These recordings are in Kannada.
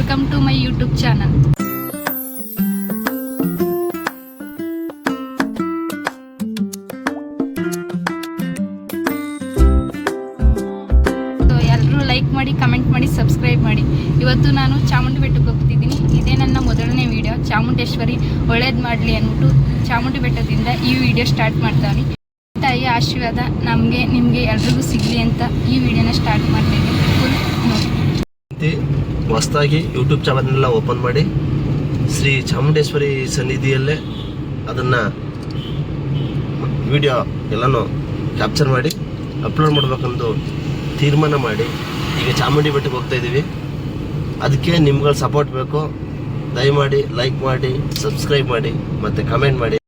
Welcome to my YouTube channel ಎಲ್ಲರೂ ಲೈಕ್ ಮಾಡಿ ಕಮೆಂಟ್ ಮಾಡಿ ಸಬ್ಸ್ಕ್ರೈಬ್ ಮಾಡಿ. ಇವತ್ತು ನಾನು ಚಾಮುಂಡಿ ಬೆಟ್ಟಕ್ಕೆ ಹೋಗ್ತಿದ್ದೀನಿ. ಇದೇ ನನ್ನ ಮೊದಲನೇ ವಿಡಿಯೋ ಚಾಮುಂಡೇಶ್ವರಿ ಒಳ್ಳೇದು ಮಾಡಲಿ ಅಂದ್ಬಿಟ್ಟು ಚಾಮುಂಡಿ ಬೆಟ್ಟದಿಂದ ಈ ವಿಡಿಯೋ ಸ್ಟಾರ್ಟ್ ಮಾಡ್ತಾನೆ ತಾಯಿ ಆಶೀರ್ವಾದ ನಮಗೆ, ನಿಮಗೆ ಎಲ್ರಿಗೂ ಸಿಗಲಿ ಅಂತ ಈ ವಿಡಿಯೋನ ಸ್ಟಾರ್ಟ್ ಮಾಡ್ತೀನಿ ಫುಲ್ ನೋಡಿ. ರೀತಿ ಹೊಸದಾಗಿ ಯೂಟ್ಯೂಬ್ ಚಾನಲ್ನೆಲ್ಲ ಓಪನ್ ಮಾಡಿ ಶ್ರೀ ಚಾಮುಂಡೇಶ್ವರಿ ಸನ್ನಿಧಿಯಲ್ಲೇ ಅದನ್ನು ವಿಡಿಯೋ ಎಲ್ಲನೂ ಕ್ಯಾಪ್ಚರ್ ಮಾಡಿ ಅಪ್ಲೋಡ್ ಮಾಡಬೇಕಂದು ತೀರ್ಮಾನ ಮಾಡಿ ಈಗ ಚಾಮುಂಡಿ ಬೆಟ್ಟಕ್ಕೆ ಹೋಗ್ತಾ ಇದ್ದೀವಿ. ಅದಕ್ಕೆ ನಿಮ್ಗಳ ಸಪೋರ್ಟ್ ಬೇಕು. ದಯಮಾಡಿ ಲೈಕ್ ಮಾಡಿ ಸಬ್ಸ್ಕ್ರೈಬ್ ಮಾಡಿ, ಮತ್ತು ಕಮೆಂಟ್ ಮಾಡಿ.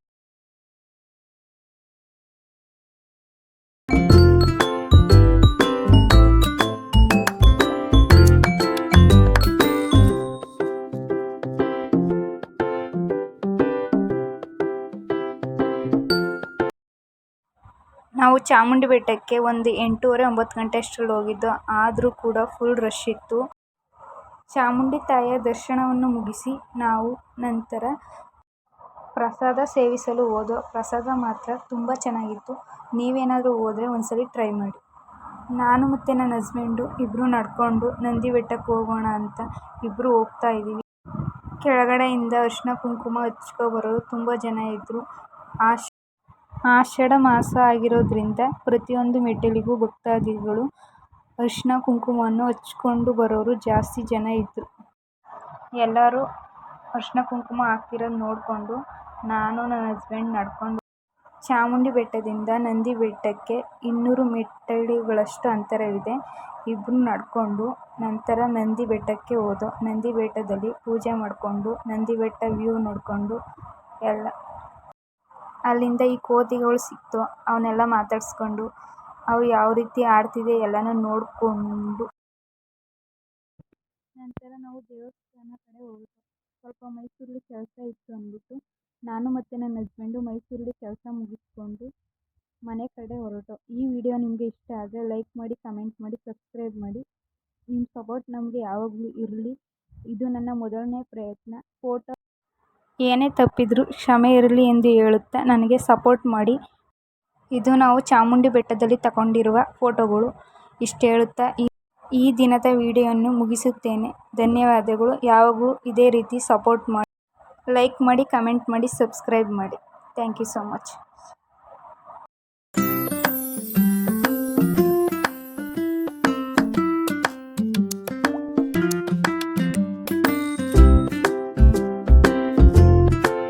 ನಾವು ಚಾಮುಂಡಿ ಬೆಟ್ಟಕ್ಕೆ ಒಂದು ಎಂಟೂವರೆ ಒಂಬತ್ತು ಗಂಟೆ ಅಷ್ಟರಲ್ಲಿ ಹೋಗಿದ್ದು, ಆದರೂ ಕೂಡ ಫುಲ್ ರಶ್ ಇತ್ತು. ಚಾಮುಂಡಿ ತಾಯಿಯ ದರ್ಶನವನ್ನು ಮುಗಿಸಿ ನಾವು ನಂತರ ಪ್ರಸಾದ ಸೇವಿಸಲು ಹೋದೋ, ಪ್ರಸಾದ ಮಾತ್ರ ತುಂಬ ಚೆನ್ನಾಗಿತ್ತು. ನೀವೇನಾದರೂ ಹೋದರೆ ಒಂದ್ಸಲಿ ಟ್ರೈ ಮಾಡಿ. ನಾನು ಮತ್ತು ನನ್ನ ಹಸ್ಬೆಂಡು ಇಬ್ಬರು ನಡ್ಕೊಂಡು ನಂದಿ ಬೆಟ್ಟಕ್ಕೆ ಹೋಗೋಣ ಅಂತ ಇಬ್ಬರು ಹೋಗ್ತಾ ಇದ್ದೀವಿ. ಕೆಳಗಡೆಯಿಂದ ಅರಿಶಿನ ಕುಂಕುಮ ಹಚ್ಕೊ ಬರೋರು ತುಂಬ ಜನ ಇದ್ದರು ಆಶ್ ಆಷಾಢ ಮಾಸ ಆಗಿರೋದ್ರಿಂದ ಪ್ರತಿಯೊಂದು ಮೆಟ್ಟಿಲಿಗೂ ಭಕ್ತಾದಿಗಳು ಅರಿಶಿನ ಕುಂಕುಮವನ್ನು ಹಚ್ಕೊಂಡು ಬರೋರು ಜಾಸ್ತಿ ಜನ ಇದ್ದರು ಎಲ್ಲರೂ ಅರಿಶಿನ ಕುಂಕುಮ ಹಾಕ್ತಿರೋದು ನೋಡಿಕೊಂಡು ನಾನು, ನನ್ನ ಹಸ್ಬೆಂಡ್ ನಡ್ಕೊಂಡು ಚಾಮುಂಡಿ ಬೆಟ್ಟದಿಂದ ನಂದಿ ಬೆಟ್ಟಕ್ಕೆ ಇನ್ನೂರು ಮೆಟ್ಟಿಲುಗಳಷ್ಟು ಅಂತರವಿದೆ. ಇಬ್ಬರು ನಡ್ಕೊಂಡು ನಂತರ ನಂದಿ ಬೆಟ್ಟಕ್ಕೆ ಹೋದೋ, ನಂದಿ ಬೆಟ್ಟದಲ್ಲಿ ಪೂಜೆ ಮಾಡಿಕೊಂಡು ನಂದಿ ಬೆಟ್ಟ ವ್ಯೂ ನೋಡಿಕೊಂಡು ಎಲ್ಲ ಅಲ್ಲಿಂದ ಈ ಕೋತಿಗಳು ಸಿಕ್ತು. ಅವನ್ನೆಲ್ಲ ಮಾತಾಡಿಸ್ಕೊಂಡು ಅವು ಯಾವ ರೀತಿ ಆಡ್ತಿದೆ ಎಲ್ಲನೂ ನೋಡಿಕೊಂಡು. ನಂತರ ನಾವು ದೇವಸ್ಥಾನ ಕಡೆ ಹೋಗಿದ್ವು ಸ್ವಲ್ಪ ಮೈಸೂರಲ್ಲಿ ಕೆಲಸ ಇತ್ತು ಅಂದ್ಬಿಟ್ಟು ನಾನು ಮತ್ತು ನನ್ನ ಹಸ್ಬೆಂಡು ಮೈಸೂರಲ್ಲಿ ಕೆಲಸ ಮುಗಿಸ್ಕೊಂಡು ಮನೆ ಕಡೆ ಹೊರಟು. ಈ ವಿಡಿಯೋ ನಿಮಗೆ ಇಷ್ಟ ಆದರೆ ಲೈಕ್ ಮಾಡಿ ಕಮೆಂಟ್ ಮಾಡಿ ಸಬ್ಸ್ಕ್ರೈಬ್ ಮಾಡಿ. ನಿಮ್ಮ ಸಪೋರ್ಟ್ ನಮಗೆ ಯಾವಾಗಲೂ ಇರಲಿ. ಇದು ನನ್ನ ಮೊದಲನೇ ಪ್ರಯತ್ನ. ಫೋಟೋ ಏನೇ ತಪ್ಪಿದರೂ ಕ್ಷಮೆ ಇರಲಿ ಎಂದು ಹೇಳುತ್ತಾ ನನಗೆ ಸಪೋರ್ಟ್ ಮಾಡಿ. ಇದು ನಾವು ಚಾಮುಂಡಿ ಬೆಟ್ಟದಲ್ಲಿ ತಗೊಂಡಿರುವ ಫೋಟೋಗಳು. ಇಷ್ಟು ಹೇಳುತ್ತಾ, ಈ ದಿನದ ವಿಡಿಯೋವನ್ನು ಮುಗಿಸುತ್ತೇನೆ. ಧನ್ಯವಾದಗಳು. ಯಾವಾಗಲೂ ಇದೇ ರೀತಿ ಸಪೋರ್ಟ್ ಮಾಡಿ. ಲೈಕ್ ಮಾಡಿ, ಕಮೆಂಟ್ ಮಾಡಿ, ಸಬ್ಸ್ಕ್ರೈಬ್ ಮಾಡಿ. Thank you so much.